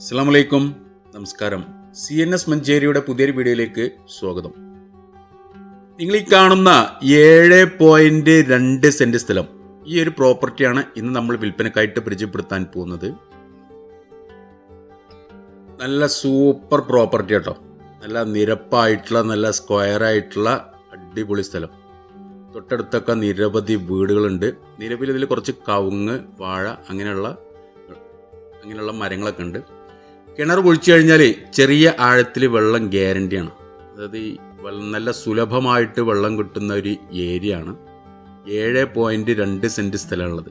അസ്സാമലൈക്കും നമസ്കാരം. C N S മഞ്ചേരിയുടെ പുതിയൊരു വീഡിയോയിലേക്ക് സ്വാഗതം. നിങ്ങൾ ഈ കാണുന്ന ഏഴ് പോയിന്റ് രണ്ട് സെന്റ് സ്ഥലം ഈ ഒരു പ്രോപ്പർട്ടിയാണ് ഇന്ന് നമ്മൾ വിൽപ്പനക്കായിട്ട് പരിചയപ്പെടുത്താൻ പോകുന്നത്. നല്ല സൂപ്പർ പ്രോപ്പർട്ടി കേട്ടോ നല്ല നിരപ്പായിട്ടുള്ള നല്ല സ്ക്വയർ ആയിട്ടുള്ള അടിപൊളി സ്ഥലം. തൊട്ടടുത്തൊക്കെ നിരവധി വീടുകളുണ്ട്. നിലവിൽ ഇതിൽ കുറച്ച് കവുങ്ങ് വാഴ അങ്ങനെയുള്ള അങ്ങനെയുള്ള മരങ്ങളൊക്കെ ഉണ്ട്. കിണർ കുഴിച്ചു കഴിഞ്ഞാൽ ചെറിയ ആഴത്തിൽ വെള്ളം ഗ്യാരണ്ടിയാണ്. അതായത് നല്ല സുലഭമായിട്ട് വെള്ളം കിട്ടുന്ന ഒരു ഏരിയ ആണ് ഏഴ് പോയിന്റ് രണ്ട് സെന്റ് സ്ഥലമുള്ളത്.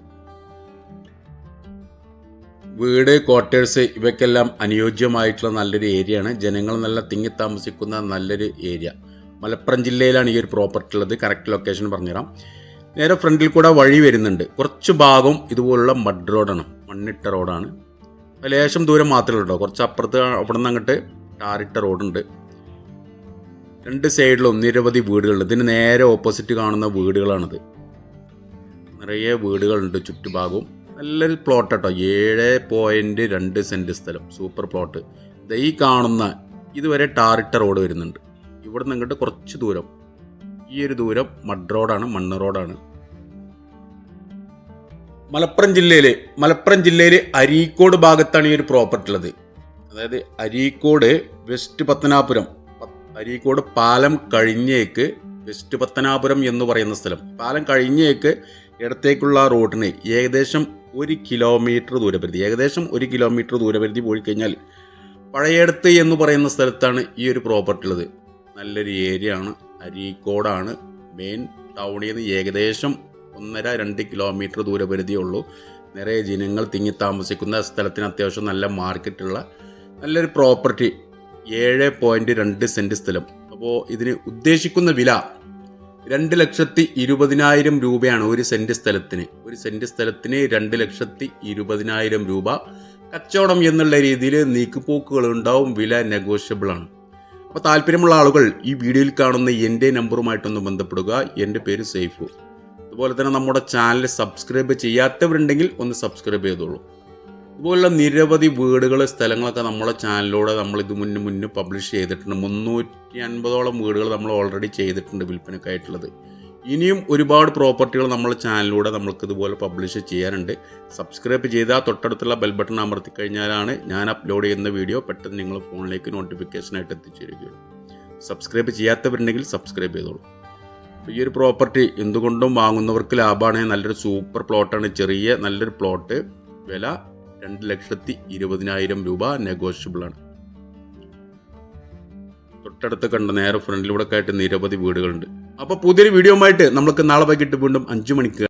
വീട് ക്വാർട്ടേഴ്സ് ഇവയ്ക്കെല്ലാം അനുയോജ്യമായിട്ടുള്ള നല്ലൊരു ഏരിയ ആണ് ജനങ്ങൾ നല്ല തിങ്ങി താമസിക്കുന്ന നല്ലൊരു ഏരിയ. മലപ്പുറം ജില്ലയിലാണ് ഈ ഒരു പ്രോപ്പർട്ടി ഉള്ളത്. കറക്റ്റ് ലൊക്കേഷൻ പറഞ്ഞുതരാം. നേരെ ഫ്രണ്ടിൽ കൂടെ വഴി വരുന്നുണ്ട്. കുറച്ച് ഭാഗം ഇതുപോലുള്ള മഡ് റോഡാണ്. മണ്ണിട്ട റോഡാണ്. ലേശം ദൂരം മാത്രമേ ഉള്ളൂ കുറച്ച് അപ്പുറത്ത് അവിടെ നിന്ന് അങ്ങോട്ട് ടാറിട്ട റോഡുണ്ട്. രണ്ട് സൈഡിലും നിരവധി വീടുകളുണ്ട്. ഇതിന് നേരെ ഓപ്പോസിറ്റ് കാണുന്ന വീടുകളാണിത്. നിറയെ വീടുകളുണ്ട് ചുറ്റുഭാഗവും. നല്ലൊരു പ്ലോട്ട് കേട്ടോ ഏഴ് പോയിന്റ് രണ്ട് സെന്റ് സ്ഥലം. സൂപ്പർ പ്ലോട്ട് ഈ കാണുന്ന ഇതുവരെ ടാറിട്ട റോഡ് വരുന്നുണ്ട്. ഇവിടെ നിന്ന് ഇങ്ങോട്ട് കുറച്ച് ദൂരം. ഈ ഒരു ദൂരം മഡ് റോഡാണ് മണ്ണ് റോഡാണ്. മലപ്പുറം ജില്ലയിലെ മലപ്പുറം ജില്ലയിലെ അരീക്കോട് ഭാഗത്താണ് ഈ ഒരു പ്രോപ്പർട്ടി ഉള്ളത്. അതായത് അരീക്കോട് വെസ്റ്റ് പത്തനാപുരം അരീക്കോട് പാലം കഴിഞ്ഞേക്ക് വെസ്റ്റ് പത്തനാപുരം എന്ന് പറയുന്ന സ്ഥലം. പാലം കഴിഞ്ഞേക്ക് ഇടത്തേക്കുള്ള റോഡിന് ഏകദേശം ഒരു കിലോമീറ്റർ ദൂരപരിധി ഏകദേശം ഒരു കിലോമീറ്റർ ദൂരപരിധി പോയി കഴിഞ്ഞാൽ പഴയടത്ത് എന്ന് പറയുന്ന സ്ഥലത്താണ് ഈ ഒരു പ്രോപ്പർട്ടി ഉള്ളത്. നല്ലൊരു ഏരിയ ആണ് അരീക്കോടാണ് മെയിൻ ടൗണിൽ നിന്ന് ഏകദേശം ഒന്നര രണ്ട് കിലോമീറ്റർ ദൂരപരിധിയേ ഉള്ളൂ. നിറയെ ജനങ്ങൾ തിങ്ങി താമസിക്കുന്ന സ്ഥലത്തിന് അത്യാവശ്യം നല്ല മാർക്കറ്റുള്ള നല്ലൊരു പ്രോപ്പർട്ടി ഏഴ് പോയിന്റ് രണ്ട് സെന്റ് സ്ഥലം. അപ്പോൾ ഇതിന് ഉദ്ദേശിക്കുന്ന വില രണ്ട് ലക്ഷത്തി ഇരുപതിനായിരം രൂപയാണ് ഒരു സെന്റ് സ്ഥലത്തിന്. ഒരു സെന്റ് സ്ഥലത്തിന് രണ്ട് ലക്ഷത്തി ഇരുപതിനായിരം രൂപ. കച്ചവടം എന്നുള്ള രീതിയിൽ നീക്കുപോക്കുകൾ ഉണ്ടാവും വില നെഗോഷ്യബിൾ ആണ്. അപ്പോൾ താല്പര്യമുള്ള ആളുകൾ ഈ വീഡിയോയിൽ കാണുന്ന എന്റെ നമ്പറുമായിട്ടൊന്ന് ബന്ധപ്പെടുക. എന്റെ പേര് സേഫു. അതുപോലെ തന്നെ നമ്മുടെ ചാനൽ സബ്സ്ക്രൈബ് ചെയ്യാത്തവരുണ്ടെങ്കിൽ ഒന്ന് സബ്സ്ക്രൈബ് ചെയ്തോളൂ. ഇതുപോലുള്ള നിരവധി വീടുകൾ സ്ഥലങ്ങളൊക്കെ നമ്മുടെ ചാനലിലൂടെ നമ്മൾ ഇത് മുന്നേ മുന്നേ പബ്ലിഷ് ചെയ്തിട്ടുണ്ട്. മുന്നൂറ്റി അൻപതോളം വീടുകൾ നമ്മൾ ഓൾറെഡി ചെയ്തിട്ടുണ്ട് വിൽപ്പനക്കായിട്ടുള്ളത്. ഇനിയും ഒരുപാട് പ്രോപ്പർട്ടികൾ നമ്മൾ ചാനലിലൂടെ നമ്മൾക്ക് ഇതുപോലെ പബ്ലിഷ് ചെയ്യാനുണ്ട്. സബ്സ്ക്രൈബ് ചെയ്താൽ തൊട്ടടുത്തുള്ള ബെൽ ബട്ടൺ അമർത്തി കഴിഞ്ഞാലാണ് ഞാൻ അപ്ലോഡ് ചെയ്യുന്ന വീഡിയോ പെട്ടെന്ന് നിങ്ങൾ ഫോണിലേക്ക് നോട്ടിഫിക്കേഷനായിട്ട് എത്തിച്ചേരുകയുള്ളൂ. സബ്സ്ക്രൈബ് ചെയ്യാത്തവരുണ്ടെങ്കിൽ സബ്സ്ക്രൈബ് ചെയ്തോളൂ. ഈ ഒരു പ്രോപ്പർട്ടി എന്തുകൊണ്ടും വാങ്ങുന്നവർക്ക് ലാഭമാണ്. നല്ലൊരു സൂപ്പർ പ്ലോട്ടാണ്. ചെറിയ നല്ലൊരു പ്ലോട്ട്. വില രണ്ട് ലക്ഷത്തി ഇരുപതിനായിരം രൂപ നെഗോഷ്യബിൾ ആണ്. തൊട്ടടുത്ത് കണ്ട നേരെ ഫ്രണ്ടിലൂടെ ആയിട്ട് നിരവധി വീടുകളുണ്ട്. അപ്പോൾ പുതിയൊരു വീഡിയോ ആയിട്ട് നമുക്ക് നാളെ വൈകിട്ട് വീണ്ടും അഞ്ചു മണിക്ക്